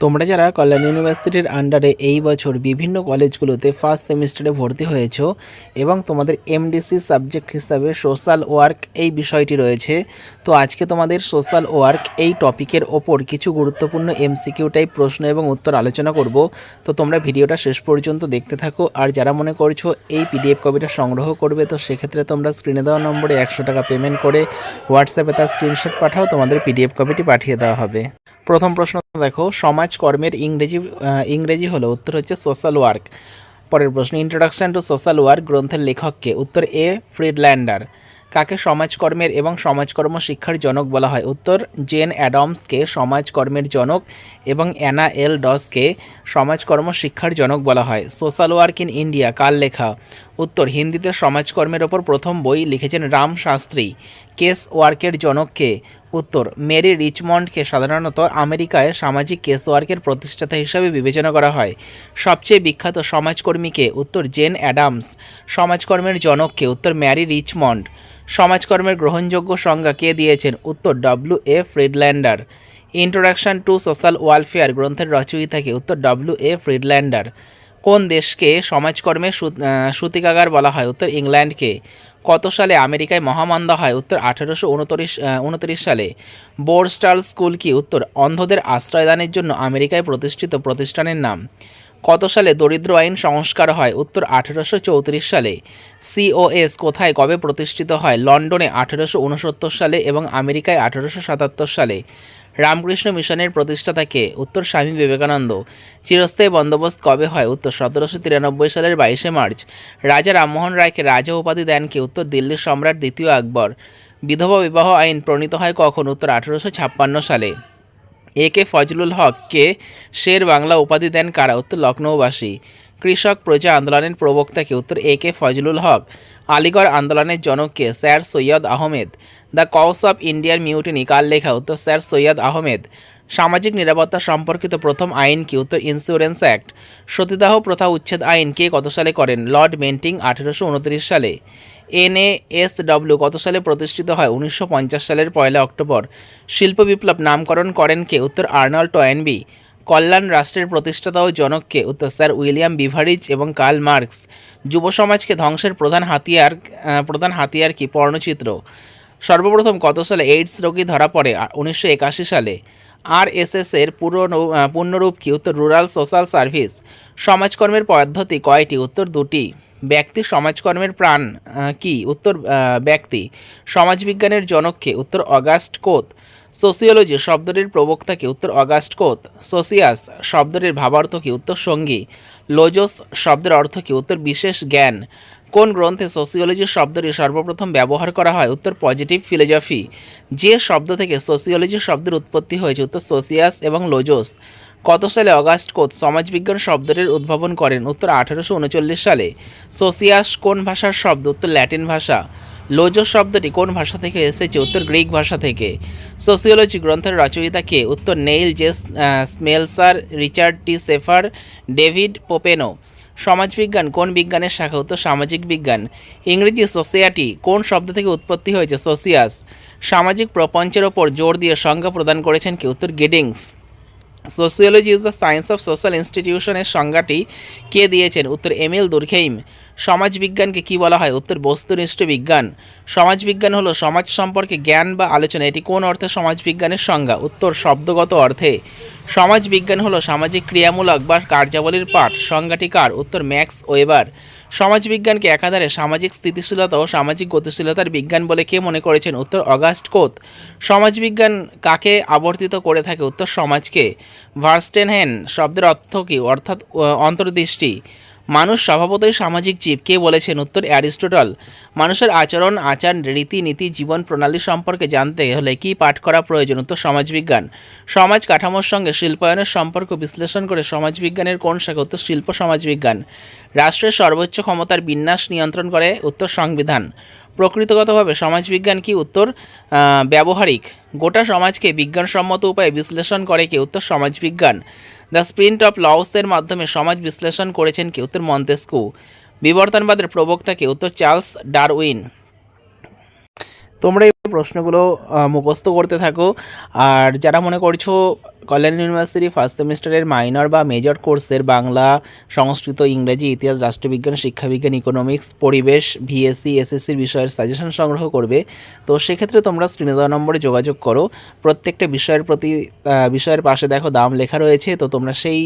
তোমরা যারা কল্যাণ ইউনিভার্সিটির আন্ডারে এই বছর বিভিন্ন কলেজগুলোতে ফার্স্ট সেমিস্টারে ভর্তি হয়েছো এবং তোমাদের এমডিসি সাবজেক্ট হিসাবে সোশ্যাল ওয়ার্ক এই বিষয়টি রয়েছে, তো আজকে তোমাদের সোশ্যাল ওয়ার্ক এই টপিকের ওপর কিছু গুরুত্বপূর্ণ এমসিকিউ টাইপ প্রশ্ন এবং উত্তর আলোচনা করব। তো তোমরা ভিডিওটা শেষ পর্যন্ত দেখতে থাকো, আর যারা মনে করছ এই পিডিএফ কপিটা সংগ্রহ করবে, তো সেক্ষেত্রে তোমরা স্ক্রিনে দেওয়া নম্বরে একশো টাকা পেমেন্ট করে হোয়াটসঅ্যাপে তার স্ক্রিনশট পাঠাও, তোমাদের পিডিএফ কপিটি পাঠিয়ে দেওয়া হবে। প্রথম প্রশ্ন দেখো, সমাজকর্মের ইংরেজি ইংরেজি হলো, উত্তর হচ্ছে সোশ্যাল ওয়ার্ক পরের প্রশ্ন ইন্ট্রোডাকশন টু সোশ্যাল ওয়ার্ক গ্রন্থের লেখককে উত্তর এ, ফ্রিডল্যান্ডার। কাকে সমাজকর্মের এবং সমাজকর্ম শিক্ষার জনক বলা হয়? উত্তর, জেন অ্যাডমসকে সমাজকর্মের জনক এবং অ্যানা এল ডসকে সমাজকর্ম শিক্ষার জনক বলা হয়। সোশ্যাল ওয়ার্ক ইন ইন্ডিয়া কার লেখা? উত্তর, হিন্দিতে সমাজকর্মের ওপর প্রথম বই লিখেছেন রাম শাস্ত্রী। কেস ওয়ার্কের জনককে উত্তর, মেরি রিচমন্ডকে সাধারণত আমেরিকায় সামাজিক কেস ওয়ার্কের প্রতিষ্ঠাতা হিসাবে বিবেচনা করা হয়। সবচেয়ে বিখ্যাত সমাজকর্মীকে উত্তর, জেন অ্যাডামস। সমাজকর্মের জনককে উত্তর, ম্যারি রিচমন্ড। সমাজকর্মের গ্রহণযোগ্য সংজ্ঞা কে দিয়েছেন? উত্তর, W A Friedlander. Introduction to social welfare গ্রন্থের রচয়িতাকে উত্তর, ডব্লিউ এ ফ্রিডল্যান্ডার। কোন দেশকে আহ, সূতিকাগার বলা হয়? উত্তর ইংল্যান্ডকে। কত সালে আমেরিকায় মহামন্দা হয়? উত্তর আঠেরোশো উনত্রিশ উনত্রিশ সালে। বোর্ডস্টাল স্কুল কি? উত্তর অন্ধদের আশ্রয়দানের জন্য আমেরিকায় প্রতিষ্ঠিত প্রতিষ্ঠানের নাম। কত সালে দরিদ্র আইন সংস্কার হয়? উত্তর আঠেরোশো চৌত্রিশ সালে। সিওএস কোথায় কবে প্রতিষ্ঠিত হয়? লন্ডনে আঠেরোশো উনসত্তর সালে এবং আমেরিকায় আঠেরোশো সাতাত্তর সালে। রামকৃষ্ণ মিশনের প্রতিষ্ঠাতাকে উত্তর স্বামী বিবেকানন্দ। চিরস্থায়ী বন্দোবস্ত কবে হয়? উত্তর সতেরোশো তিরানব্বই সালের বাইশে মার্চ। রাজা রামমোহন রায়কে রাজা উপাধি দেন কি? উত্তর দিল্লির সম্রাট দ্বিতীয় আকবর। বিধবা বিবাহ আইন প্রণীত হয় কখন? উত্তর আঠেরোশো ছাপ্পান্ন সালে। এ কে ফজলুল হক কে? শের বাংলা উপাধি দেন কারা? উত্তর লখনৌবাসী। কৃষক প্রজা আন্দোলনের প্রবক্তাকে উত্তর এ কে ফজলুল হক। আলিগড় আন্দোলনের জনককে sir Syed Ahmed. The cause of ইন্ডিয়ার মিউটিনি, কার লেখা, উত্তর স্যার সৈয়দ আহমেদ। সামাজিক নিরাপত্তা সম্পর্কিত প্রথম আইন কি, উত্তর ইন্স্যুরেন্স অ্যাক্ট। সতীদাহ প্রথা উচ্ছেদ আইন কে কত সালে করেন? লর্ড মেন্টিং আঠেরোশো উনত্রিশ সালে। এনএএসডব্লিউ কত সালে প্রতিষ্ঠিত হয়? উনিশশো পঞ্চাশ সালের পয়লা অক্টোবর। শিল্প বিপ্লব নামকরণ করেন কে? উত্তর আর্নল্ড টয়েনবি। কল্যাণ রাষ্ট্রের প্রতিষ্ঠাতা ও জনককে উত্তর স্যার উইলিয়াম বিভারিজ এবং কার্ল মার্কস। যুব সমাজকে ধ্বংসের প্রধান হাতিয়ার প্রধান হাতিয়ার কি? পর্ণচিত্র। সর্বপ্রথম কত সালে এইডস রোগী ধরা পড়ে? উনিশশো একাশি সালে আর এস এর পুরো পূর্ণরূপ কি? উত্তর রুরাল সোশ্যাল সার্ভিস সমাজকর্মের পদ্ধতি কয়টি? উত্তর দুটি। ব্যক্তি সমাজকর্মের প্রাণ কি? উত্তর ব্যক্তি। সমাজবিজ্ঞানের জনককে উত্তর অগাস্ট কোত। সোসিওলজি শব্দটির প্রবক্তাকে উত্তর অগাস্ট কোত। সোসিয়াস শব্দটির ভাবার্থ কি? উত্তর সঙ্গী। লোজোস শব্দের অর্থ কি? উত্তর বিশেষ জ্ঞান। কোন গ্রন্থে সোসিওলজি শব্দটি সর্বপ্রথম ব্যবহার করা হয়? উত্তর পজিটিভ ফিলোজফি যে শব্দ থেকে সোসিওলজি শব্দের উৎপত্তি হয়েছে, উত্তর সোসিয়াস এবং লোজোস কত সালে অগাস্ট কোত সমাজবিজ্ঞান শব্দটির উদ্ভাবন করেন? উত্তর আঠারোশো উনচল্লিশ সালে। সোসিয়াস কোন ভাষার শব্দ? উত্তর ল্যাটিন ভাষা। লোজোস শব্দটি কোন ভাষা থেকে এসেছে? উত্তর গ্রিক ভাষা থেকে। সোসিওলজি গ্রন্থের রচয়িতা কে? উত্তর Neil J Smelser, Richard T Schaefer, David Popenoe. সমাজবিজ্ঞান, কোন বিজ্ঞানের শাখা? উত্তর, সামাজিক বিজ্ঞান। ইংরেজি সোসিয়াটি কোন শব্দ থেকে উৎপত্তি হয়েছে? সোসিয়াস সামাজিক প্রপঞ্চের ওপর জোর দিয়ে সংজ্ঞা প্রদান করেছেন কি? উত্তর, Giddings. Sociology is the science of social ইনস্টিটিউশনের সংজ্ঞাটি কে দিয়েছেন? উত্তর এমিল দুর্খেইম। সমাজবিজ্ঞানকে কি বলা হয়? উত্তর বস্তুনিষ্ঠ বিজ্ঞান। সমাজবিজ্ঞান হলো সমাজ সম্পর্কে জ্ঞান বা আলোচনা। এটি কোন অর্থে? সমাজবিজ্ঞানের সংজ্ঞা। উত্তর শব্দগত অর্থে। সমাজবিজ্ঞান হলো সামাজিক ক্রিয়ামূলক বা কার্যাবলীর পাঠ। সংজ্ঞাটি কার? উত্তর ম্যাক্স ওয়েবার। সমাজবিজ্ঞানকে একাধারে সামাজিক স্থিতিশীলতা ও সামাজিক গতিশীলতার বিজ্ঞান বলে কে মনে করেছেন? উত্তর, অগাস্ট কোত। সমাজবিজ্ঞান কাকে আবর্তিত করে থাকে? উত্তর, সমাজকে। ভার্স্টেনহেন শব্দের অর্থ কী? অর্থাৎ অন্তর্দৃষ্টি। মানুষ স্বভাবতই সামাজিক জীব। কে বলেছেন উত্তর? অ্যারিস্টোটল। মানুষের আচরণ, আচার, রীতিনীতি, জীবন প্রণালী সম্পর্কে জানতে হলে কি পাঠ করা প্রয়োজন? উত্তর, সমাজবিজ্ঞান। সমাজ কাঠামোর সঙ্গে শিল্পায়নের সম্পর্ক বিশ্লেষণ করে সমাজবিজ্ঞানের কোন শাখা? উত্তর, শিল্প, সমাজবিজ্ঞান। রাষ্ট্রের সর্বোচ্চ ক্ষমতার বিন্যাস নিয়ন্ত্রণ করে, উত্তর, সংবিধান। প্রকৃতিগতভাবে সমাজবিজ্ঞান কি উত্তর? ব্যবহারিক। গোটা সমাজকে বিজ্ঞানসম্মত উপায়ে বিশ্লেষণ করে কি উত্তর? সমাজবিজ্ঞান। দ্য স্প্রিন্ট অফ লসের মাধ্যমে সমাজ বিশ্লেষণ করেছেন কি উত্তর? মন্তেস্কু। বিবর্তনবাদের প্রবক্তা কি উত্তর? Charles Darwin. তোমরা প্রশ্নগুলো মুখস্থ করতে থাকো। আর যারা মনে করছ কল্যাণ ইউনিভার্সিটি ফার্স্ট সেমিস্টারের মাইনর বা মেজর কোর্সের বাংলা, সংস্কৃত, ইংরেজি, ইতিহাস, রাষ্ট্রবিজ্ঞান, শিক্ষাবিজ্ঞান, ইকোনমিক্স, পরিবেশ ভিএসসি এসএসসির বিষয়ের সাজেশন সংগ্রহ করবে। তো সেক্ষেত্রে তোমরা স্ক্রিনে দেওয়া নম্বরে যোগাযোগ করো। প্রত্যেকটা বিষয়ের প্রতি বিষয়ের পাশে দেখো দাম লেখা রয়েছে। তো তোমরা সেই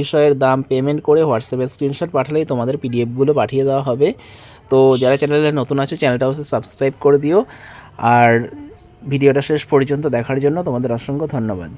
বিষয়ের দাম পেমেন্ট করে হোয়াটসঅ্যাপে স্ক্রিনশট পাঠালেই তোমাদের পিডিএফগুলো পাঠিয়ে দেওয়া হবে। তো যারা চ্যানেলে নতুন আছে, চ্যানেলটা অবশ্যই সাবস্ক্রাইব করে দিও। আর ভিডিওটা শেষ পর্যন্ত দেখার জন্য তোমাদের অসংখ্য ধন্যবাদ।